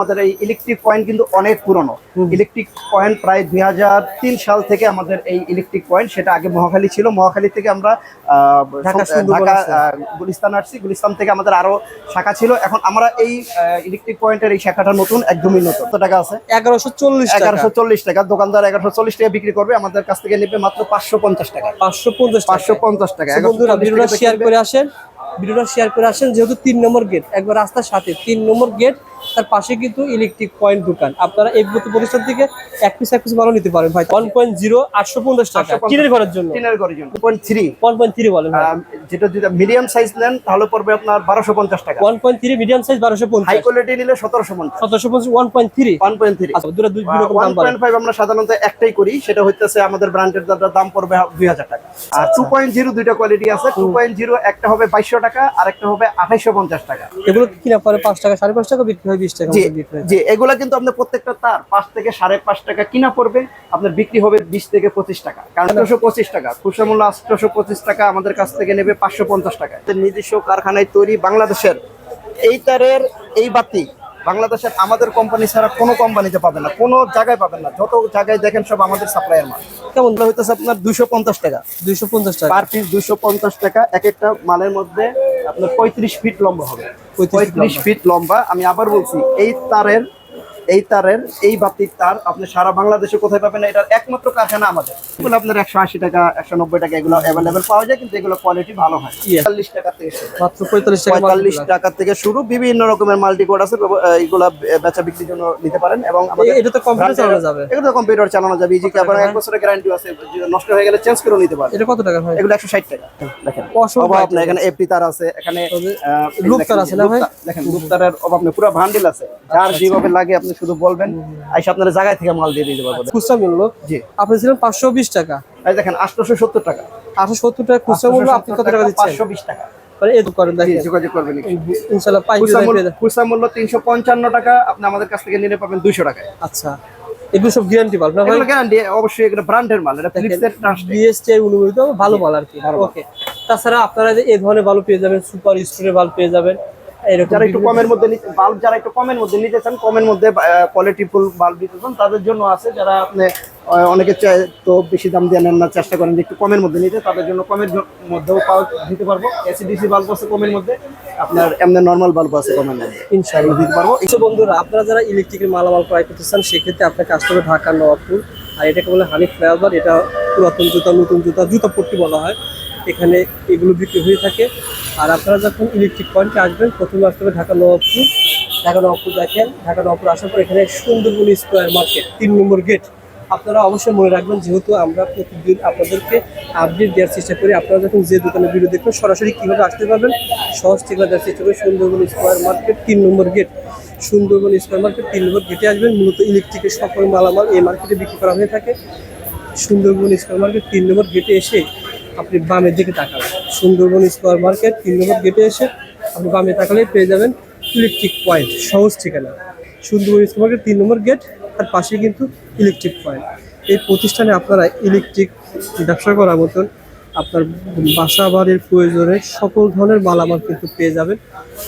আমাদের এই electric point কিন্তু অনেক পুরনো। ইলেকট্রিক পয়েন্ট প্রায় দুই হাজার তিন সাল থেকে আমাদের এই ইলেকট্রিক পয়েন্ট সেটা আগে মহাখালী ছিল। মহাখালী থেকে আমরা ঢাকা গুলিস্তান আসছি। গুলিস্তান থেকে আমাদের আরও শাখা ছিল। এখন আমরা এই ইলেকট্রিক পয়েন্টের এই শাখাটা নতুন একদমই নতুন। কত টাকা আছে? এগারোশো চল্লিশ এগারোশো চল্লিশ টাকা। দোকানদার এগারোশো চল্লিশ টাকা বিক্রি করবে। আমাদের কাছ থেকে নেবে মাত্র পাঁচশো পঞ্চাশ টাকা। পাঁচশো পঞ্চাশ পাঁচশো পঞ্চাশ টাকা। বন্ধুরা 140 ভিডিওটা টাকা শেয়ার করে আসেন। ভিডিওটা শেয়ার করে আসেন যেহেতু তিন নম্বর গেট একবার রাস্তার সাথে তিন নম্বর গেট তার পাশে কিন্তু ইলেকট্রিক পয়েন্ট দোকান। আপনারা এই প্রতিষ্ঠান থেকে এক পিস এক পিস ভালো নিতে পারেন ভাই। ওয়ান পয়েন্ট জিরো আটশো পঞ্চাশ টাকা। 850 কিনের ঘরের জন্য। টিনের ঘরের জন্য। Point three one point three বলেন যেটা যদি মিডিয়াম সাইজ নেন তাহলে পড়বে আপনার বারোশো পঞ্চাশ টাকা। One point three medium size বারোশো পঞ্চাশ। হাই কোয়ালিটি নিলে সতেরোশো পঞ্চাশ। সতেরোশো পঞ্চাশ one point three one point three আচ্ছা দুটো দুই রকম ওয়ান দাম পয়েন্ট ফাইভ আমরা সাধারণত একটাই করি সেটা হইতেছে আমাদের ব্র্যান্ডের দাম পড়বে দুই হাজার টাকা। আর টু পয়েন্ট জিরো দুইটা কোয়ালিটি আছে। টু পয়েন্ট জিরো একটা হবে বাইশশো টাকা আর একটা হবে আঠাইশো পঞ্চাশ টাকা। এগুলো কিনা পরে পাঁচ টাকা সাড়ে পাঁচ টাকা বিক্রি হয়। বিশ টাকা জি এগুলা কিন্তু আপনার প্রত্যেকটা তার পাঁচ থেকে সাড়ে পাঁচ টাকা কিনা পড়বে আপনার বিক্রি হবে বিশ থেকে পঁচিশ টাকা। কারণ আটশো পঁচিশ টাকা খুচরা মূল্য আঠারোশো পঁচিশ টাকা আমাদের কাছ থেকে নেবে পাঁচশো পঞ্চাশ টাকা নিজস্ব কারখানায় তৈরি বাংলাদেশের এই তারের এই বাতি বাংলাদেশের আমাদের কোম্পানি ছাড়া কোনো কোম্পানিতে পাবেন না কোনো জায়গায় পাবেন না। যত জায়গায় দেখেন সব আমাদের সাপ্লাইয়ের মাল। কেমন হইতেছে আপনার দুশো পঞ্চাশ টাকা। দুইশো পঞ্চাশ টাকা। পার পিস দুশো পঞ্চাশ টাকা এক একটা মালের মধ্যে আপনার পঁয়ত্রিশ ফিট লম্বা হবে। 35 পঁয়ত্রিশ ফিট লম্বা। আমি আবার বলছি এই তারের এই তারের এই বাতির তার আপনি সারা বাংলাদেশে কোথায় পাবেন এটার একমাত্র কারখানা আমাদের। এগুলো আপনার একশো আশি টাকা একশো নব্বই টাকা এগুলো অ্যাভেলেবেল পাওয়া যায় কিন্তু এগুলো কোয়ালিটি ভালো হয়। চল্লিশ টাকা থেকে শুরু। মাত্র পঁয়তাল্লিশ টাকা পঁয়তাল্লিশ টাকা থেকে শুরু বিভিন্ন রকমের মাল্টি কোড আছে এইগুলা বেচা বিক্রির জন্য নিতে পারেন এবং এটা তো কম্পিউটার চালানো যাবে। এগুলো তো কম্পিউটার চালানো যাবে ইজি আবার এক বছরের গ্যারান্টি আছে নষ্ট হয়ে গেলে চেঞ্জ করে নিতে পারবেন। এটা কত টাকা ভাই এগুলো একশো ষাট টাকা দেখেন। item না এখানে এফটি তার আছে এখানে লুপ তার আছে না ভাই? দেখেন লুপ তারের অভাব নেই পুরো ভান্ডিল আছে। যার যেভাবে লাগে আপনি শুধু বলবেন আইসা আপনার জায়গায় থেকে মাল দিয়ে দিতে পারব। খুচরা মূল্য? জি। আপনি ছিলেন পাঁচশো বিশ টাকা। এই দেখেন আটশোশো সত্তর টাকা। আটশো সত্তর টাকা খুচরা মূল্য আপনি কত টাকা দিচ্ছেন? পাঁচশো বিশ টাকা। আমাদের কাছ থেকে নিলে পাবেন দুইশো আচ্ছা। এগুলো সব গ্যারান্টি পাল না এগুলো গ্যারান্টি অবশ্যই এগুলো ব্র্যান্ডের মাল এটা ফিলিপসের ট্রাস্ট বিএসটি অনুমোদিত ভালো মাল আর কি। ওকে তাছাড়া আপনারা যে এই ধরনের ভালো পেয়ে যাবেন সুপার স্টোরের ভালো পেয়ে যাবেন। যারা একটু কমের মধ্যে নিতে বাল্ব যারা একটু কমের মধ্যে নিতে চান কমের মধ্যে কোয়ালিটি ফুল বাল্ব দিতে চান তাদের জন্য আছে। যারা আপনি অনেকে তো বেশি দাম দিয়ে নেন না চেষ্টা করেন যে একটু কমের মধ্যে নিতে তাদের জন্য কমের মধ্যেও পাওয়া দিতে পারব। এসিডিসি বাল্ব আছে কমের মধ্যে আপনার এমনি নর্মাল বাল্ব আছে কমের মধ্যে। ইনশাআল্লাহ। দিতে পারব। তো বন্ধুরা আপনারা যারা ইলেকট্রিকের মালামাল ক্রয় করতে চান সেক্ষেত্রে আপনাকে আসতে হবে ঢাকা নবাবপুর। আর এটাকে বলে হানি ফ্লাইওভার এটা পুরাতন জুতা নতুন জুতা জুতা পট্টি বলা হয়। এখানে এগুলো বিক্রি হয়ে থাকে। আর আপনারা যখন ইলেকট্রিক পয়েন্টে আসবেন, প্রথমে আসতে হবে ঢাকা নবাবপুর। ঢাকা নবাবপুর দেখেন, ঢাকা নবাবপুর আসার পর এখানে সুন্দরবন স্কোয়ার মার্কেট, তিন নম্বর গেট আপনারা অবশ্যই মনে রাখবেন, যেহেতু আমরা প্রতিদিন আপনাদেরকে আপডেট দেওয়ার চেষ্টা করি, আপনারা যখন যে দোকানে ভিডিও দেখবেন, সরাসরি কীভাবে আসতে পারবেন, সহজ ঠিকানা দেওয়ার চেষ্টা করি, সুন্দরবন স্কোয়ার মার্কেট, তিন number gate Sundarban square market, তিন নম্বর গেটে আসবেন, মূলত ইলেকট্রিকের সকল মালামাল এই মার্কেটে বিক্রি করা হয়ে থাকে। সুন্দরবন স্কোয়ার মার্কেট, তিন নম্বর গেটে এসে আপনি বামের দিকে তাকাবেন সুন্দরবন স্কোয়ার মার্কেট তিন নম্বর গেটে এসে আপনি বামে তাকালে পেয়ে যাবেন ইলেকট্রিক পয়েন্ট সহজ ঠিকানা। সুন্দরবন স্কোয়ার মার্কেট, তিন নম্বর গেট, তার পাশে কিন্তু ইলেকট্রিক পয়েন্ট এই প্রতিষ্ঠানে আপনারা ইলেকট্রিক ব্যবসা করার মতন আপনার বাসা বাড়ির প্রয়োজনে সকল ধরনের মালামাল কিন্তু পেয়ে যাবেন।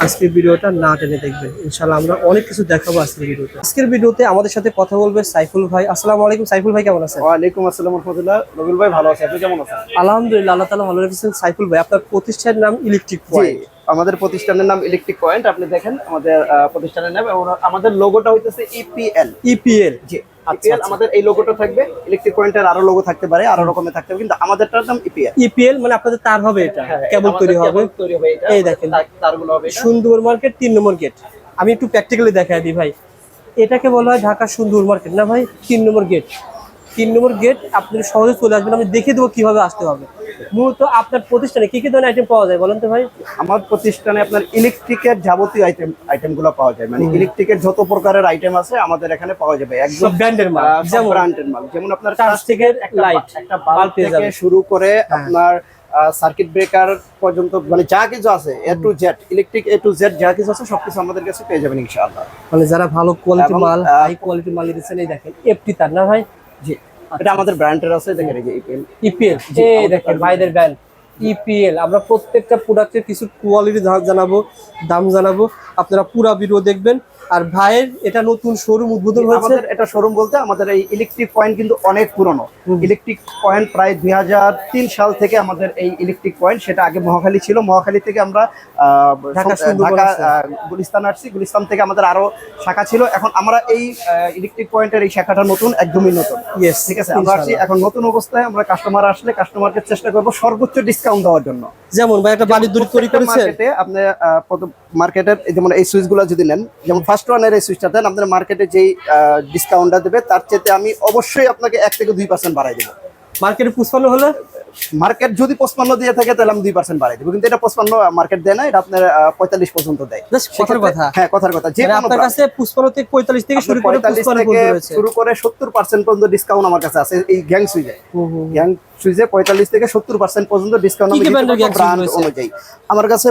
আজকের ভিডিওটা না টেনে দেখবেন। ইনশাল্লাহ আমরা অনেক কিছু দেখাবো আজকের ভিডিওতে। আজকের ভিডিওতে আমাদের সাথে কথা বলবে সাইফুল ভাই। আসসালামু আলাইকুম সাইফুল ভাই কেমন আছেন? ওয়ালাইকুম আসসালাম রহমতুল্লাহ। রবিল ভাই ভালো আছে আপনি কেমন আছেন? আলহামদুলিল্লাহ আল্লাহ তালা ভালো রেখেছেন। সাইফুল ভাই আপনার প্রতিষ্ঠানের নাম ইলেকট্রিক পয়েন্ট আমাদের প্রতিষ্ঠানের নাম ইলেকট্রিক পয়েন্ট আপনি দেখেন আমাদের প্রতিষ্ঠানের নাম এবং আমাদের লোগোটা হইতেছে ইপিএল ইপিএল জি আচ্ছা, ইপিএল আচ্ছা। আমাদের এই লোগোটা থাকবে। ইলেকট্রিক পয়েন্টের আরও লোগো থাকতে পারে আরও রকমের থাকতে পারে কিন্তু আমাদেরটার নাম ইপিএল ইপিএল মানে আপনাদের তার হবে এটা কেবল তৈরি হবে। হ্যাঁ, তৈরি হবে এটা এই দেখেন। তারগুলো হবে সুন্দর মার্কেট তিন নম্বর গেট আমি একটু প্র্যাকটিক্যালি দেখাই দিই ভাই। এটাকে বলা হয় ঢাকা সুন্দর মার্কেট না ভাই? তিন নম্বর গেট তিন নম্বর গেট আপনি সহজে চলে আসবেন আমি দেখে দেবো কীভাবে আসতে হবে। মূলত আপনার প্রতিষ্ঠানে কি কি ধরনের আইটেম পাওয়া যায় বলেন তো ভাই? আমার প্রতিষ্ঠানে আপনার ইলেকট্রিকের যাবতীয় আইটেম আইটেমগুলো পাওয়া যায়। মানে ইলেকট্রিকের যত প্রকারের আইটেম আছে আমাদের এখানে পাওয়া যাবে। একদম ব্র্যান্ডের মাল যেমন ব্র্যান্ডের মাল। যেমন আপনার একটা লাইট একটা বাল্ব পেয়ে থেকে হ্যাঁ। শুরু করে আপনার সার্কিট ব্রেকার পর্যন্ত মানে যা কিছু আছে A to Z electric A to Z যা কিছু আছে সবকিছু আমাদের কাছে পেয়ে যাবেন ইনশাআল্লাহ। মানে যারা ভালো কোয়ালিটি মাল হাই কোয়ালিটি মাল দিচ্ছেন এই দেখেন এফটি তার না ভাই? জি। এটা আমাদের ব্র্যান্ডের আছে দেখেন এই যে ইপিএল ইপিএল জি, এই দেখেন ভাইদের ব্যান্ড ইপিএল আমরা প্রত্যেকটা প্রোডাক্টের কিছু কোয়ালিটি জানাব দাম জানাব। আপনারা পুরা ভিডিও দেখবেন আর ভাইয়ের এটা নতুন শোরুম উদ্বোধন হয়েছে। আমাদের এটা শোরুম বলতে আমাদের এই ইলেকট্রিক পয়েন্ট কিন্তু অনেক পুরনো। ইলেকট্রিক পয়েন্ট প্রায় দুই হাজার তিন সাল থেকে আমাদের এই ইলেকট্রিক পয়েন্ট সেটা আগে মহাখালী ছিল। মহাখালী থেকে আমরা ঢাকা গুলিস্তান আসছি। গুলিস্তান থেকে আমাদের আরও শাখা ছিল। এখন আমরা এই ইলেকট্রিক পয়েন্টের এই শাখাটা নতুন একদমই নতুন। ঠিক আছে? আমরা আসছি এখন নতুন অবস্থায়। আমরা কাস্টমার আসলে কাস্টমারকে চেষ্টা করব সর্বোচ্চ ডিসকাউন্ট দেওয়ার জন্য। যেমন ভাই একটা বাড়ির দূর তৈরি করেছেন। আপনি মার্কেটের যেমন এই সুইচগুলো যদি নেন যেমন ফার্স্ট ওয়ানের এই সুইচটা দেন আপনার মার্কেটে যেই ডিসকাউন্টটা দেবে তার চেয়ে আমি অবশ্যই আপনাকে এক থেকে দুই পার্সেন্ট বাড়াই দেবো। মার্কেটে পুষ্পান্ন হলে? মার্কেট যদি পঁচপান্ন দিয়ে থাকে তাহলে আমি দুই পার্সেন্ট বাড়াই দেবো। কিন্তু এটা পঁচপান্ন মার্কেট দেয় না এটা আপনার পঁয়তাল্লিশ পর্যন্ত দেয়। কথার কথা। হ্যাঁ কথার কথা। যে মানে আপনার কাছে পুষ্পান্ন থেকে পঁয়তাল্লিশ থেকে শুরু করে পঁয়তাল্লিশ থেকে শুরু করে সত্তর পার্সেন্ট পর্যন্ত ডিসকাউন্ট আমার কাছে আছে এই গ্যাং সুইজে। গ্যাং সুইজে পঁয়তাল্লিশ থেকে সত্তর পার্সেন্ট পর্যন্ত ডিসকাউন্ট ব্র্যান্ড অনুযায়ী। আমার কাছে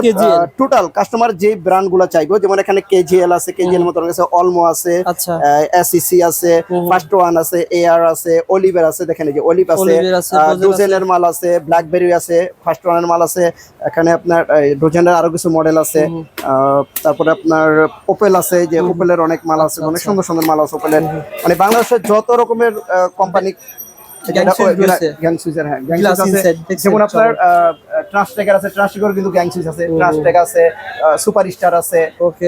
টোটাল কাস্টমার যে ব্র্যান্ডগুলো চাইব যেমন এখানে কেজিএল আছে কেজিএল মতো কাছে অলমো আছে আচ্ছা। এসইসি আছে ফার্স্ট ওয়ান আছে এআর আছে অলিভের আছে দেখেন এই যে অলিভ আছে আছে, আছে। ডোজেনের মাল আছে ব্ল্যাকবেরি আছে ফার্স্ট ওয়ানের মাল আছে এখানে আপনার ডোজেনের আরও কিছু মডেল আছে তারপরে আপনার ওপেল আছে যে ওপেলের অনেক মাল আছে অনেক আচ্ছা। সুন্দর সুন্দর মাল আছে ওপেলের মানে বাংলাদেশের যত রকমের কোম্পানি। গ্যাং সুইজের হ্যাঁ গ্যাং সুইচ আছে। যেমন আপনার চলো। ট্রান্সটেকার আছে ট্রান্সটেকার কিন্তু গ্যাং সুইচ আছে হুম। ট্রান্সটেক আছে সুপার স্টার আছে।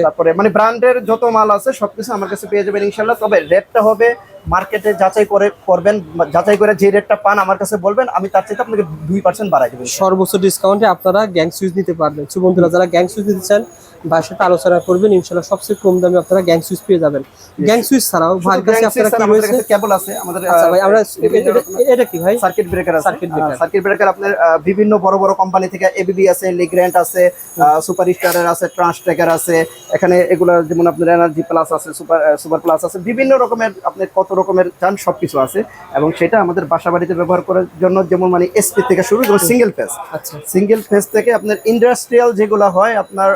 তারপরে মানে ব্র্যান্ডের যত মাল আছে সবকিছু আমার কাছে পেয়ে যাবেন ইনশাল্লাহ তবে রেটটা হবে মার্কেটে যাচাই করে করবেন যাচাই করে যে রেটটা পান আমার কাছে বলবেন আমি তার চাইতে আপনাকে দুই পার্সেন্ট বাড়াই দেবো। সর্বোচ্চ ডিসকাউন্টে আপনারা গ্যাং সুইচ নিতে পারবেন। সো বন্ধুরা যারা গ্যাং সুইচ নিতে চান সাথে আলোচনা করবেন ইনশাল্লাহ সবচেয়ে কম দামে আপনারা গ্যাং সুইচ পেয়ে যাবেন। গ্যাং সুইচ ছাড়াও ভাইয়ের কাছে আপনারা কি রয়েছে? কেবল আছে আমাদের আচ্ছা ভাই আমরা এটা- কি ভাই? সার্কিট ব্রেকার আছে। Circuit breaker। সার্কিট ব্রেকার আপনার বিভিন্ন বড় বড় কোম্পানি থেকে এবিবি আছে লিগ্র্যান্ট আছে সুপার স্টারের আছে ট্রান্সটেকার আছে এখানে এগুলো যেমন আপনার এনার্জি প্লাস আছে সুপার সুপার প্লাস আছে বিভিন্ন রকমের আপনার কত রকমের চান সবকিছু আছে এবং সেটা আমাদের বাসা বাড়িতে ব্যবহার করার জন্য যেমন মানে এসপি থেকে শুরু যেমন সিঙ্গেল ফেস আচ্ছা। সিঙ্গেল ফেস থেকে আপনার ইন্ডাস্ট্রিয়াল যেগুলো হয় আপনার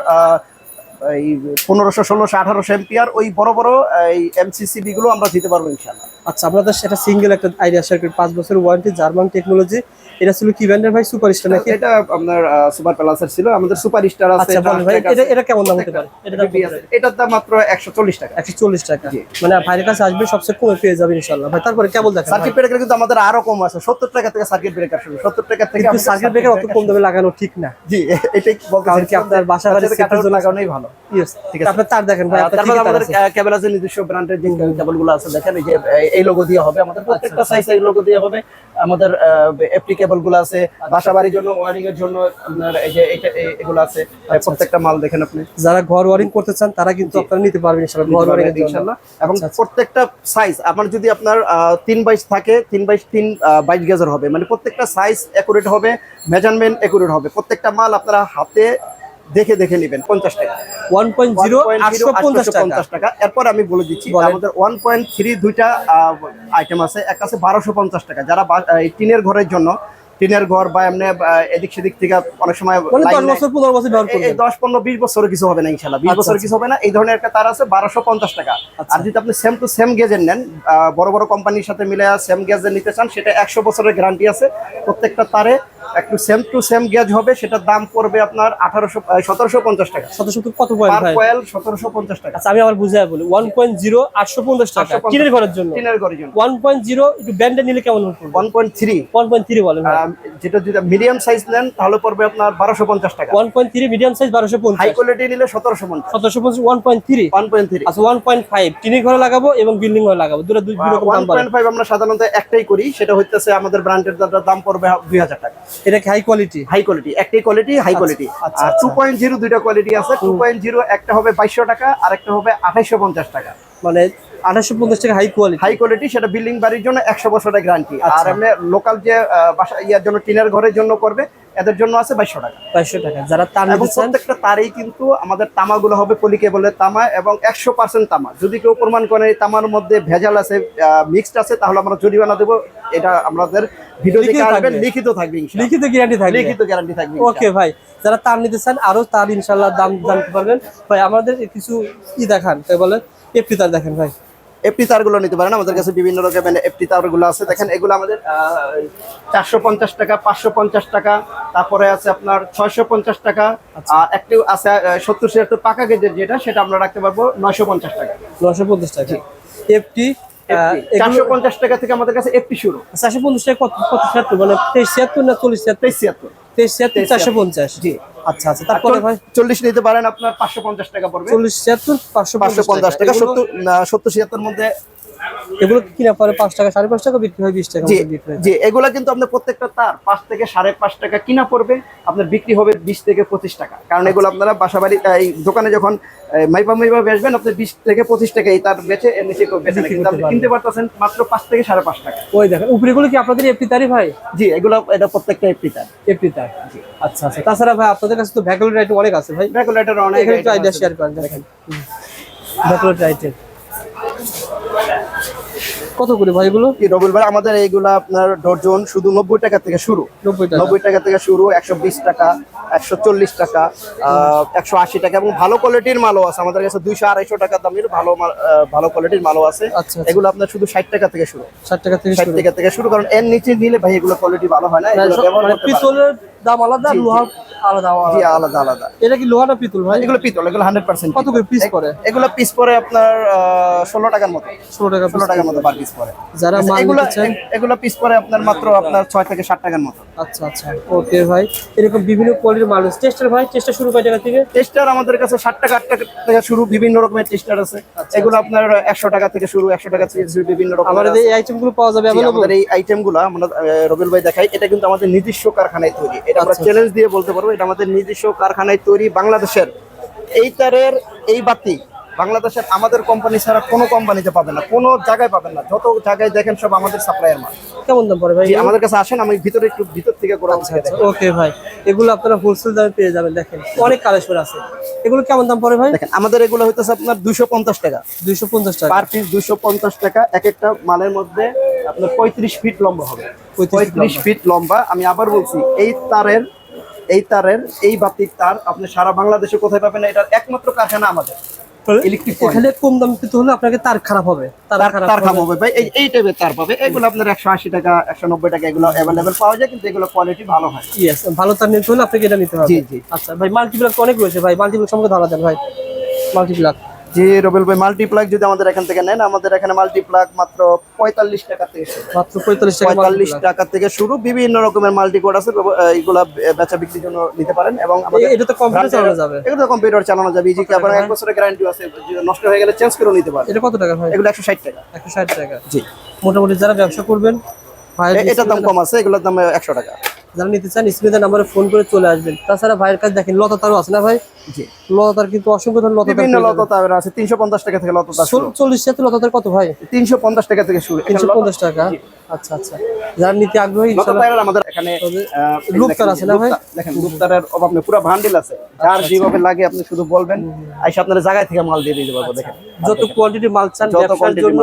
এই পনেরোশো, ষোলোশো, আঠারোশো এম্পিয়ার ওই বড় বড়, এই এমসিসিবি গুলো আমরা দিতে পারব ইনশাল্লাহ আচ্ছা আপনাদের সেটা সিঙ্গেল একটা আইডিয়া শেয়ার করি পাঁচ বছর ওয়ারেন্টি জার্মান টেকনোলজি এটা ছিল কি ব্র্যান্ডের ভাই? সুপার স্টার নাকি? এটা আপনার সুপার প্লাসের ছিল। আমাদের সুপার স্টার আছে আচ্ছা ভাই এটা এটা কেমন দাম হতে পারে? এটা দাম এটার দাম মাত্র একশো চল্লিশ টাকা। একশো চল্লিশ টাকা। মানে ভাইয়ের কাছে আসবে সবচেয়ে কমে পেয়ে যাবে ইনশাল্লাহ ভাই তারপরে কেবল দেখেন সার্কিট ব্রেকার কিন্তু আমাদের আরও কম আছে। সত্তর টাকা থেকে সার্কিট ব্রেকার শুরু। সত্তর টাকা থেকে আমাদের সার্কিট ব্রেকার অত কম দামে লাগানো ঠিক না। জি এটাই বলতে কি আপনার বাসার বাড়ির কাটার জন্য- লাগানোই ভালো। ইয়েস ঠিক আছে। আপনার তার দেখেন ভাই তারপর আমাদের কেবল আছে নিজস্ব ব্র্যান্ডের যে কেবলগুলো আছে দেখেন এই যে এই- লোগো দিয়ে হবে। আমাদের প্রত্যেকটা সাইজ এই লোগো দিয়ে হবে। আমাদের অ্যাপ্লিকেবলগুলো আছে। বাসা বাড়ির জন্য ওয়ারিং এর জন্য আপনার এই যে এটা এগুলো আছে। প্রত্যেকটা মাল দেখেন আপনি। যারা ঘর ওয়ারিং করতে চান তারা কিন্তু আপনারা নিতে পারবেন ইনশাল্লাহ ঘর ওয়ারিং ইনশাল্লাহ এবং আচ্ছা, আচ্ছা। প্রত্যেকটা সাইজ আপনার যদি আপনার আহ, তিন বাইশ থাকে তিন বাইশ তিন আহ, বাইশ গেজের হবে। মানে প্রত্যেকটা সাইজ অ্যাকুরেট হবে মেজারমেন্ট অ্যাকুরেট হবে। প্রত্যেকটা মাল আপনারা হাতে দেখে দেখে নেবেন পঞ্চাশ টাকা। ওয়ান পয়েন্ট জিরো 1.0 পঞ্চাশ টাকা। এরপর আমি বলে দিচ্ছি আমাদের ওয়ান পয়েন্ট থ্রি দুইটা আইটেম আছে একটা আছে বারোশো পঞ্চাশ টাকা। যারা টিনের ঘরের জন্য টিনের ঘর বা এমনি এদিক সেদিক থেকে অনেক সময় মানে দশ পনেরো বিশ বছর কিছু হবে না ইনশাল্লাহ বিশ আচ্ছা, বছর কিছু হবে না। এই ধরনের একটা তার আছে বারোশো পঞ্চাশ টাকা। আচ্ছা। আর যদি আপনি সেম টু সেম গেজের নেন বড় বড় কোম্পানির সাথে মিলে সেম গেজের নিতে চান সেটা একশো বছরের গ্যারান্টি আছে। প্রত্যেকটা তারে একটু সেম টু সেম গেজ হবে সেটার দাম পড়বে আপনার আঠারোশো সতেরোশো পঞ্চাশ টাকা। শত কত পয়েন্ট পার কয়েল সতেরোশো পঞ্চাশ টাকা। আচ্ছা আমি আবার বুঝাই বলি। ওয়ান পয়েন্ট জিরো আটশো পঞ্চাশ টাকা 850 কিনের ঘরের জন্য। টিনের ঘরের জন্য। ওয়ান পয়েন্ট জিরো একটু ব্যান্ডে নিলে কেমন one point three one point three বলেন যেটা যদি মিডিয়াম সাইজ নেন তাহলে পড়বে আপনার বারোশো পঞ্চাশ টাকা। One point three medium size বারোশো হাই কোয়ালিটি নিলে সতেরোশো পঞ্চাশ। সতেরোশো পঞ্চাশ one point three one point three আচ্ছা ওয়ান পয়েন্ট ফাইভ টিনের ঘরে লাগাবো এবং বিল্ডিং ঘরে লাগাবো। দুটো দুই রকম দাম পয়েন্ট ফাইভ আমরা সাধারণত একটাই করি সেটা হচ্ছে আমাদের ব্র্যান্ডের দাম পড়বে দুই হাজার টাকা। এটা হাই কোয়ালিটি হাই কোয়ালিটি একটাই কোয়ালিটি হাই কোয়ালিটি আচ্ছা, আর। টু পয়েন্ট জিরো দুইটা কোয়ালিটি আছে টু পয়েন্ট জিরো একটা হবে বাইশশো টাকা আর একটা হবে আঠাইশশো পঞ্চাশ টাকা। মানে আঠাশশো পঞ্চাশ টাকা হাই কোয়ালিটি হাই কোয়ালিটি সেটা বিল্ডিং বাড়ির জন্য একশো বছরের গ্যারান্টি আর আচ্ছা। এমনি লোকাল যে বাসা ইয়ার জন্য টিনের ঘরের জন্য করবে এদের জন্য আছে বাইশশো টাকা। বাইশশো টাকা। যারা তার এবং প্রত্যেকটা তারেই কিন্তু আমাদের তামাগুলো হবে পলিকেবলের তামা এবং একশো পার্সেন্ট তামা। যদি কেউ প্রমাণ করে এই তামার মধ্যে ভেজাল আছে মিক্সড আছে তাহলে আমরা জরিমানা দেবো। এটা আমাদের ভিডিও লিখিত থাকবে। লিখিত গ্যারান্টি থাকবে। লিখিত গ্যারান্টি থাকবে ওকে ভাই। যারা তার নিতে চান আরও তার ইনশাল্লাহ দাম জানতে পারবেন। ভাই আমাদের কিছু ই দেখান তাই বলে এফটি দেখেন ভাই। এফটি তারগুলো নিতে পারেন। আমাদের কাছে বিভিন্ন রকমের এফটি তারগুলো আছে। দেখেন এগুলো আমাদের চারশো পঞ্চাশ টাকা পাঁচশো পঞ্চাশ টাকা তারপরে আছে আপনার ছয়শো পঞ্চাশ টাকা আর একটি আছে সত্তর ছিয়াত্তর পাকা গেজের যেটা সেটা আমরা রাখতে পারব নয়শো পঞ্চাশ টাকা। নয়শো পঞ্চাশ টাকা। এফটি চারশো পঞ্চাশ টাকা থেকে আমাদের কাছে এফটি শুরু। চারশো পঞ্চাশ টাকা কত কত ছিয়াত্তর? মানে তেইশ ছিয়াত্তর না চল্লিশ ছিয়াত্তর? তেইশ ছিয়াত্তর। তেইশ ছিয়াত্তর চারশো পঞ্চাশ। জি। আচ্ছা আচ্ছা তারপরে ভাই? চল্লিশ নিতে পারেন আপনার পাঁচশো পঞ্চাশ টাকা পড়বে। চল্লিশ ছিয়াত্তর পাঁচশো পাঁচশো পঞ্চাশ টাকা এগুলো- সত্তর না, সত্তর ছিয়াত্তর মধ্যে এগুলো কিনা পরে পাঁচ টাকা সাড়ে পাঁচ টাকা বিক্রি হয় বিশ টাকা জি বিক্রি হয়। জি এগুলা কিন্তু আপনার প্রত্যেকটা তার পাঁচ থেকে সাড়ে পাঁচ টাকা কিনা পড়বে আপনার বিক্রি হবে বিশ থেকে পঁচিশ টাকা। কারণ এগুলো আপনারা বাসা বাড়ি এই দোকানে যখন মাইপা মাইপা বেচবেন আপনি বিশ থেকে পঁচিশ টাকা এই তার বেচে নিচে বেচে কিন্তু পারতেছেন মাত্র পাঁচ থেকে সাড়ে পাঁচ টাকা। ওই দেখেন উপরেগুলো কি আপনাদের এফটি তারই ভাই? জি এগুলো এটা প্রত্যেকটা একটি তার। এফটি তার। আচ্ছা আচ্ছা। তাছাড়া ভাই আপনাদের কাছে তো ভ্যাকুলেট আইটেম অনেক আছে ভাই। রেগুলেটর অনেক শেয়ার করেন দেখেন। ভ্যাকুলেট আইটেম কত করে ভাই এগুলো? কি রবিল ভাই আমাদের এইগুলা আপনার ডর্জন শুধু নব্বই টাকা থেকে শুরু। নব্বই টাকা। থেকে শুরু একশো বিশ টাকা একশো চল্লিশ টাকা একশো আশি টাকা এবং ভালো কোয়ালিটির মালও আছে। আমাদের কাছে দুইশো আড়াইশো টাকা দামের ভালো ভালো কোয়ালিটির মালও আছে। আচ্ছা, আচ্ছা। এগুলো আপনার শুধু ষাট টাকা থেকে শুরু। ষাট টাকা থেকে ষাট টাকা থেকে শুরু কারণ এর নিচে নিলে ভাই এগুলো কোয়ালিটি ভালো হয় না মানে পারেন। পিতলের দাম আলাদা লোহার আলাদা আলাদা। আলাদা এটা কি লোহা না পিতল ভাই? এগুলো পিতল এগুলো হান্ড্রেড পার্সেন্ট কত করে পিস করে এগুলো পিস পরে আপনার ষোলো টাকার মতো। ষোলো টাকা ষোলো টাকার মতো পার পিস পরে। যারা মাল এগুলো এগুলো পিস পরে আপনার মাত্র আপনার ছয় থেকে ষাট টাকার মতো। আচ্ছা আচ্ছা। ওকে ভাই। এরকম বিভিন্ন কোয়ালিটির মাল টেস্টার ভাই টেস্টার শুরু কয় টাকা থেকে? টেস্টার আমাদের কাছে ষাট টাকা আট টাকা থেকে শুরু বিভিন্ন রকমের টেস্টার আছে। এগুলো আপনার একশো টাকা থেকে শুরু একশো টাকা থেকে শুরু বিভিন্ন রকম আমাদের এই আইটেমগুলো পাওয়া যাবে আমাদের এই আইটেমগুলো আমরা রবিল ভাই দেখাই। এটা কিন্তু আমাদের নিজস্ব কারখানায় তৈরি। এটা আমরা আচ্ছা। চ্যালেঞ্জ দিয়ে বলতে পারব এটা আমাদের নিজস্ব কারখানায় তৈরি বাংলাদেশের। এই তারের এই বাতি বাংলাদেশের আমাদের কোম্পানি ছাড়া কোনো কোম্পানিতে পাবেন না কোনো জায়গায় পাবেন না। যত জায়গায় দেখেন সব আমাদের সাপ্লাইয়ের মাল। কেমন দাম পড়ে ভাই আমাদের কাছে আসেন আমি ভিতরে একটু ভিতর থেকে ঘোরা ওকে ভাই। এগুলো আপনারা হোলসেল দামে পেয়ে যাবেন দেখেন। অনেক কালেকশন আছে। এগুলো কেমন দাম পড়ে ভাই? দেখেন আমাদের এগুলো হইতেছে আপনার দুশো পঞ্চাশ টাকা। দুইশো পঞ্চাশ টাকা। পার পিস দুশো পঞ্চাশ টাকা এক একটা মালের মধ্যে আপনার পঁয়ত্রিশ ফিট লম্বা হবে। 35 পঁয়ত্রিশ ফিট লম্বা। আমি আবার বলছি এই তারের এই তারের এই বাতির তার আপনি সারা বাংলাদেশে কোথায় পাবেন এটার একমাত্র কারখানা আমাদের। এখানে কম দাম পেতে হলে আপনাকে তার খারাপ হবে তার খারাপ হবে। ভাই এই টাইপের তার পাবে। এগুলো আপনার একশো আশি টাকা একশো নব্বই টাকা এগুলো অ্যাভেলেবেল পাওয়া যায় কিন্তু এগুলো কোয়ালিটি ভালো হয়। ভালো তার নিতে হলে আপনাকে এটা নিতে হবে। জি, জি। আচ্ছা ভাই মাল্টিপ্লাক অনেক রয়েছে ভাই। মাল্টিপ্লাক সম্পর্কে ধারণা দেন ভাই। মাল্টিপ্লাক যে রবেল ভাই মাল্টিপ্লাক যদি আমাদের এখান থেকে নেন আমাদের এখানে মাল্টিপ্লাক মাত্র পঁয়তাল্লিশ টাকা থেকে মাত্র পঁয়তাল্লিশ টাকা পঁয়তাল্লিশ টাকা থেকে শুরু বিভিন্ন রকমের মাল্টি কোড আছে এগুলা বেচা বিক্রির জন্য নিতে পারেন এবং এটা তো কম্পিউটার চালানো যাবে। এগুলো কম্পিউটার চালানো যাবে ইজি আপনার এক বছরের গ্যারান্টি আছে নষ্ট হয়ে গেলে চেঞ্জ করে নিতে পারেন। এটা কত টাকা ভাই এগুলো একশো ষাট টাকা। একশো ষাট টাকা। জি। মোটামুটি যারা ব্যবসা করবেন এটার দাম কম আছে এগুলোর দাম একশো টাকা। যারা নিতে চান স্ক্রিনের নাম্বারে ফোন করে চলে আসবেন। তাছাড়া ভাইয়ের কাছে দেখেন লতা তারও আছে না ভাই? জি। লতা তার কিন্তু অসংখ্য ধরনের লতা বিভিন্ন লতা তার আছে তিনশো পঞ্চাশ টাকা থেকে লতা চল্লিশ সাথে লতা তার কত ভাই? তিনশো পঞ্চাশ টাকা থেকে শুরু। তিনশো পঞ্চাশ টাকা? আচ্ছা আচ্ছা। যারা নিতে আগ্রহী আমাদের এখানে লুপতার আছে না ভাই? দেখেন লুপতারের অভাব নেই পুরো ভান্ডিল আছে। যার যেভাবে লাগে আপনি শুধু বলবেন আইসা আপনার জায়গায় থেকে মাল দিয়ে দিতে পারব দেখেন। যত কোয়ান্টিটি মাল চান ব্যবসার জন্য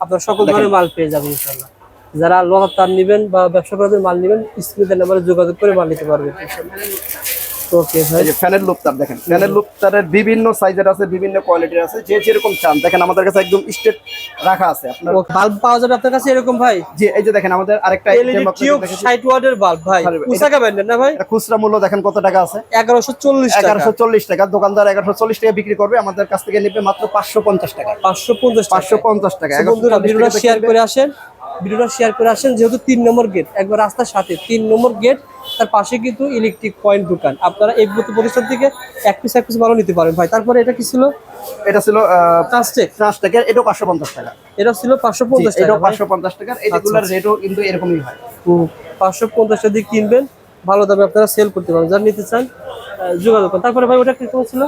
আপনার সকল ধরনের মাল পেয়ে যাবেন ইনশাল্লাহ যারা লোহার তার নেবেন বা ব্যবসা করার মাল নেবেন স্ক্রিনের নাম্বারে যোগাযোগ করে মাল নিতে পারবেন। ওকে ভাই। ফ্যানের দেখেন ফ্যানের বিভিন্ন সাইজের আছে বিভিন্ন কোয়ালিটির আছে যে যেরকম চান। দেখেন আমাদের কাছে একদম স্টেট রাখা আছে আপনার। বাল্ব পাওয়া যাবে আপনার কাছে এরকম ভাই? যে এই যে দেখেন আমাদের আরেকটা এলইডি টিউব 60 ওয়াটের বাল্ব ভাই। আরে, এটা- না ভাই? খুচরা মূল্য দেখেন কত টাকা আছে? 1140 টাকা। চল্লিশ টাকা। দোকানদার এগারোশো চল্লিশ টাকা বিক্রি করবে। আমাদের কাছ থেকে নেবে মাত্র পাঁচশো পঞ্চাশ টাকা। 550 টাকা। পাঁচশো পঞ্চাশ টাকা। বন্ধুরা ভিডিওটা শেয়ার করে আসেন। ভিডিওটা শেয়ার করে আসেন যেহেতু তিন নম্বর গেট একবার রাস্তার সাথে তিন নম্বর গেট তার পাশে কিন্তু ইলেকট্রিক পয়েন্ট দোকান। আপনারা এই মতো প্রতিষ্ঠান থেকে এক পিস এক পিস ভালো নিতে পারেন। ভাই তারপরে এটা কি ছিল? এটা ছিল এটাও পাঁচশো পঞ্চাশ টাকা। এটা ছিল পাঁচশো পঞ্চাশ টাকা এটাও পাঁচশো পঞ্চাশ টাকার এইগুলোর রেটও কিন্তু এরকমই হয়। পাঁচশো পঞ্চাশ টাকা দিয়ে কিনবেন ভালো দামে আপনারা সেল করতে পারেন যারা নিতে চান যোগাযোগ করুন। তারপরে ভাই ওটা কি কেমন ছিল?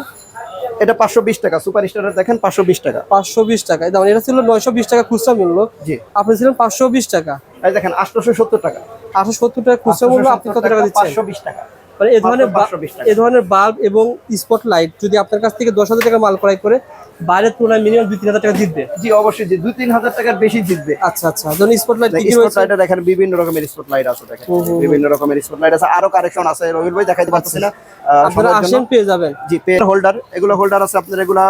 এটা পাঁচশো বিশ টাকা সুপার স্টার দেখেন পাঁচশো বিশ টাকা। পাঁচশো বিশ টাকা। দাম এটা ছিল নয়শো বিশ টাকা খুচরা মূল্য। জি। আপনি ছিলেন পাঁচশো বিশ টাকা। এই দেখেন আটশোশো সত্তর টাকা। আটশো সত্তর টাকা খুচরা মূল্য আপনি কত টাকা দিচ্ছেন? পাঁচশো বিশ টাকা। মানে এই ধরনের বা- মাত্র 520 টাকা। এই ধরনের বাল্ব এবং স্পট লাইট যদি আপনার কাছ থেকে দশ হাজার টাকা মাল ক্রয় করে বাইরের তুলনায় মিনিমাম দুই তিন হাজার টাকা জিতবে। জি অবশ্যই জি দুই তিন হাজার টাকার বেশি জিতবে। আচ্ছা আচ্ছা। ধরুন স্পটলাইট কি কি স্পট রয়েছে লাইটের বিভিন্ন রকমের স্পট লাইট আছে দেখেন। বিভিন্ন রকমের স্পট লাইট আছে। আরও কারেকশন আছে রবির ভাই দেখাইতে পারতেছি না আপনারা আসেন পেয়ে যাবেন। জি পেন হোল্ডার এগুলো হোল্ডার আছে আপনার এগুলা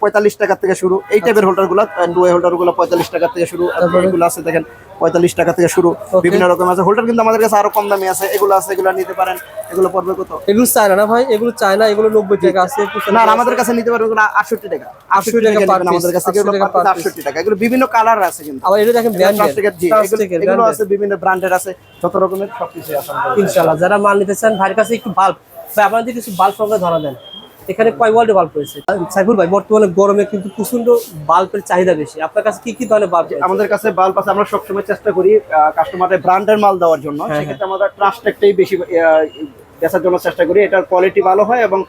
পঁয়তাল্লিশ টাকা থেকে শুরু। এই টাইপের হোল্ডার টুয়ে হোল্ডারগুলো হোল্ডারগুলো পঁয়তাল্লিশ টাকা থেকে শুরু? এগুলো আছে দেখেন। পঁয়তাল্লিশ টাকা থেকে শুরু। বিভিন্ন রকম আছে। হোল্ডার কিন্তু আমাদের কাছে আরও কম দামি আছে। এগুলো আছে এগুলো নিতে পারেন। এগুলো পড়বে কত? এগুলো চায়না না ভাই? এগুলো চায়না এগুলো নব্বই টাকা আছে না আমাদের কাছে নিতে পারবেন এগুলো আটষট্টি টাকা। 68 টাকা নেবেন আমাদের কাছে। 80 এগুলো টাকা per piece। আটষট্টি টাকা। এগুলো বিভিন্ন কালার আছে কিন্তু। আবার এটা দেখেন এগুলো আছে বিভিন্ন ব্র্যান্ডের আছে। যত রকমের সবকিছু আছে ইনশাআল্লাহ যারা মাল নিতে চান ভাইয়ের কাছে একটু বাল্ব ভাই আপনাদের কিছু বাল্ব সঙ্গে ধরা দেন। এখানে কয় ওয়ার্ল্ডে বাল্ব রয়েছে? সাইফুল ভাই বর্তমানে গরমে কিন্তু প্রচণ্ড বাল্বের চাহিদা বেশি। আপনার কাছে কি কি ধরনের বাল্ব আমাদের কাছে বাল্ব আছে আমরা সবসময় চেষ্টা করি কাস্টমারের ব্র্যান্ডের মাল দেওয়ার জন্য। হ্যাঁ, সেক্ষেত্রে আমরা ট্রাস্টেডটাই বেশি আহ, বেচার জন্য চেষ্টা করি এটার কোয়ালিটি ভালো হয় এবং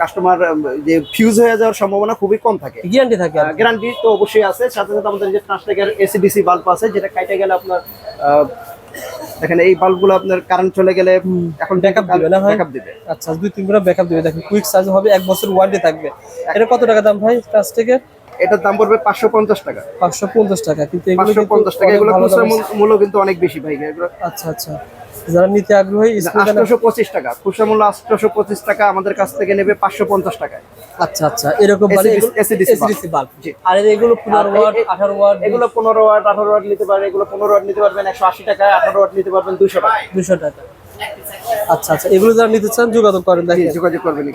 কাস্টমার যে ফিউজ হয়ে যাওয়ার সম্ভাবনা খুবই কম থাকে। গ্যারান্টি থাকে গ্যারান্টি তো অবশ্যই আছে সাথে সাথে আমাদের যে ট্রান্সটেকের এসিডিসি বাল্ব আছে যেটা কাইটে গেলে আপনার আহ, দেখেন এই বাল্বগুলো আপনার কারেন্ট চলে গেলে এখন ব্যাকআপ দিবে না ব্যাকআপ দিবে। আচ্ছা দুই তিন ঘণ্টা ব্যাকআপ দিবে। দেখেন কুইক চার্জ হবে এক বছর ওয়ারেন্টি থাকবে। এটা কত টাকা দাম ভাই কাছ থেকে এটার দাম পড়বে পাঁচশো পঞ্চাশ টাকা। পাঁচশো পঞ্চাশ টাকা কিন্তু এগুলো পাঁচশো পঞ্চাশ টাকা। এগুলো খুচরা মূল্য কিন্তু অনেক বেশি ভাই। এগুলো আচ্ছা আচ্ছা। যারা নিতে আগ্রহী আটশোশো পঁচিশ টাকা। খুচরা মূল্য আটশোশো পঁচিশ টাকা আমাদের কাছ থেকে নেবে পাঁচশো পঞ্চাশ টাকায়। আচ্ছা আচ্ছা এরকম মানে। বাল্ব আর এগুলো পনেরো ওয়াট আঠারো ওয়াট এগুলো পনেরো ওয়াট আঠারো ওয়াট নিতে পারবেন এগুলো পনেরো ওয়াট নিতে পারবেন একশো আশি টাকায় আঠারো ওয়াট নিতে পারবেন দুশো টাকা। দুশো টাকা। আচ্ছা আচ্ছা এগুলো যারা নিতে চান যোগাযোগ করেন যোগাযোগ করবেন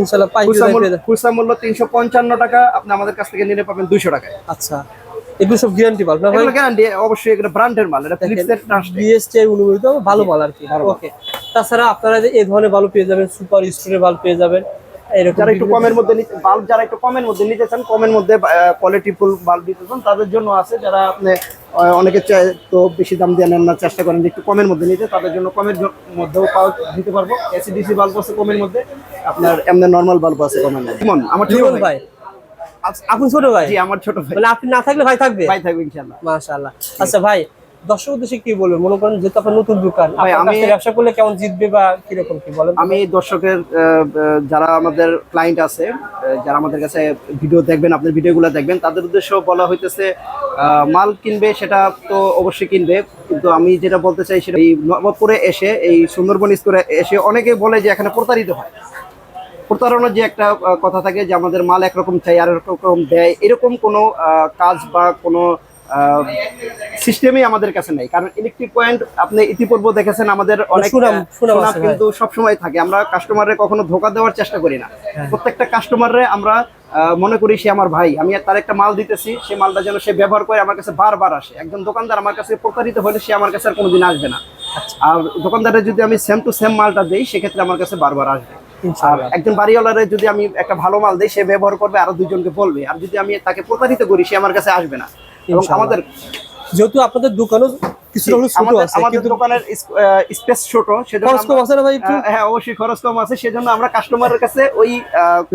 ইনশাল্লাহ। খুচরা মূল্য তিনশো পঞ্চান্ন টাকা আপনি আমাদের কাছ থেকে নিলে পাবেন দুশো টাকায়। আচ্ছা। এগুলো সব গ্যারান্টি বাল্ব না এগুলো গ্যারান্টি অবশ্যই এগুলো ব্র্যান্ডের মাল এটা ফিলিপসের ট্রাস্ট বিএসটি অনুমোদিত ভালো মাল আর কি। ওকে তাছাড়া আপনারা যে এই ধরনের বাল্ব পেয়ে যাবেন সুপার স্টোরের বাল্ব পেয়ে যাবেন যারা একটু কমের মধ্যে বাল্ব যারা একটু কমের মধ্যে নিতে চান কমের মধ্যে কোয়ালিটি ফুল বাল্ব দিতে চান তাদের জন্য আছে। যারা আপনি অনেকে চায় তো বেশি দাম দিয়ে নেন না চেষ্টা করেন যে একটু কমের মধ্যে নিতে তাদের জন্য কমের মধ্যেও পাওয়া দিতে পারব। এসিডিসি বাল্ব আছে কমের মধ্যে। আপনার এমনি নর্মাল বাল্ব আছে কমের মধ্যে। আমার ভাই। আপনি ছোট ভাই? জি আমার ছোট ভাই। মানে আপনি না থাকলে ভাই থাকবে? ভাই থাকবে ইনশাআল্লাহ। মাশাআল্লাহ। আচ্ছা ভাই দর্শক উদ্দেশ্যে কি বলবেন? মনে করেন যেহেতু আপনার নতুন দোকান আমি- ব্যবসা করলে কেমন জিতবে বা কীরকম কি বলেন আমি দর্শকের যারা আমাদের ক্লায়েন্ট আছে যারা আমাদের কাছে ভিডিও দেখবেন আপনার ভিডিওগুলো দেখবেন তাদের উদ্দেশ্য বলা হইতেছে আহ, মাল কিনবে সেটা তো অবশ্যই কিনবে। কিন্তু আমি যেটা বলতে চাই সেটা এই নবাবপুরে এসে এই সুন্দরবন স্কোরে এসে অনেকে বলে যে এখানে প্রতারিত হয়। প্রতারণার যে একটা কথা থাকে যে আমাদের মাল একরকম চাই আর রকম দেয় এরকম কোনো কাজ বা কোনো সিস্টেমই আমাদের কাছে নেই। কারণ ইলেকট্রিক পয়েন্ট আপনি ইতিপূর্ব দেখেছেন আমাদের অনেক সুনাম-। কিন্তু সবসময় থাকে। আমরা কাস্টমারে কখনো ধোকা দেওয়ার চেষ্টা করি না। হ্যাঁ। প্রত্যেকটা কাস্টমারে আমরা মনে করি সে আমার ভাই। আমি তার একটা মাল দিতেছি সে মালটা যেন সে ব্যবহার করে আমার কাছে বারবার আসে। একজন দোকানদার আমার কাছে প্রতারিত হলে সে আমার কাছে আর কোনোদিন আসবে না। আচ্ছা। আর দোকানদারের যদি আমি সেম টু সেম মালটা দিই সেক্ষেত্রে আমার কাছে বারবার আসবে। আর একজন বাড়িওয়ালারে যদি আমি একটা ভালো মাল দিই সে ব্যবহার করবে আরও দুজনকে বলবে। আর যদি আমি তাকে প্রতারিত করি সে আমার কাছে আসবে না। এবং আমাদের যেহেতু আপনাদের দোকানও কিছুটা হলেও ছোট আছে আমাদের দোকানের স্পেস ছোট সেজন্য খরচ কম আছে না ভাই হ্যাঁ অবশ্যই খরচ কম আছে। সেজন্য আমরা কাস্টমারের কাছে ওই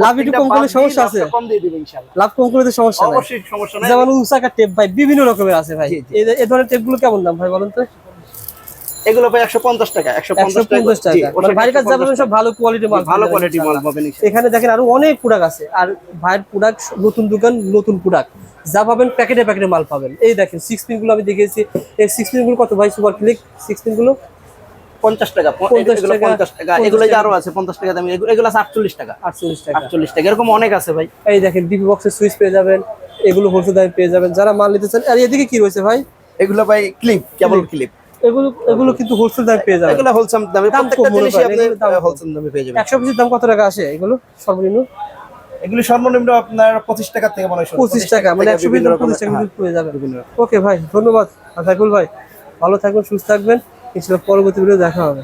লাভ একটু কম করলে সমস্যা আছে? কম দিয়ে দিবে ইনশাআল্লাহ। লাভ কম করে সমস্যা নাই। অবশ্যই সমস্যা নাই। যেমন উঁচাকা টেপ ভাই বিভিন্ন রকমের আছে ভাই। এই ধরনের টেপগুলো কেমন দাম ভাই বলেন তো? এগুলো ভাই একশো পঞ্চাশ টাকা একশো একশো পঞ্চাশ জি, টাকা মানে ভাইয়ের কাছে যাবেন সব ভালো কোয়ালিটি মাল ভালো কোয়ালিটি মাল। পাবেন এখানে দেখেন আরও অনেক প্রোডাক্ট আছে। আর ভাইয়ের প্রোডাক্ট নতুন দোকান নতুন প্রোডাক্ট যা পাবেন প্যাকেটে প্যাকেটে মাল পাবেন। এই দেখেন সিক্স পিনগুলো আমি দেখেছি এই সিক্স পিনগুলো কত ভাই? সুপার ক্লিক সিক্স পিনগুলো? পঞ্চাশ টাকা প- 50 টাকা, পঞ্চাশ টাকা। এগুলো যে আরও আছে পঞ্চাশ টাকা দামি এগুলো এগুলো আছে আটচল্লিশ টাকা। আটচল্লিশ টাকা। আটচল্লিশ টাকা এরকম অনেক আছে ভাই। এই দেখেন ডিপি বক্সের সুইচ পেয়ে যাবেন। এগুলো হোলসেল দামে পেয়ে যাবেন। যারা মাল নিতে চান আর এদিকে কি রয়েছে ভাই? এগুলো ভাই ক্লিপ কেবল ক্লিপ এগুলো এগুলো কিন্তু হোলসেল দামে পেয়ে যাবেন। এগুলো হোলসেম দামে দাম প্রত্যেকটা জিনিসই আপনি এগুলোর দাম পেয়ে যাবেন। পিসের দাম কত টাকা আসে এগুলো? সর্বনিম্ন? এগুলি সর্বনিম্ন আপনার পঁচিশ টাকা থেকে মনে হয় টাকা মানে টাকা হ্যাঁ, কিন্তু পেয়ে যাবেন। ওকে ভাই ধন্যবাদ ভাই ভালো থাকবেন সুস্থ থাকবেন। পরবর্তী ভিডিও দেখা হবে।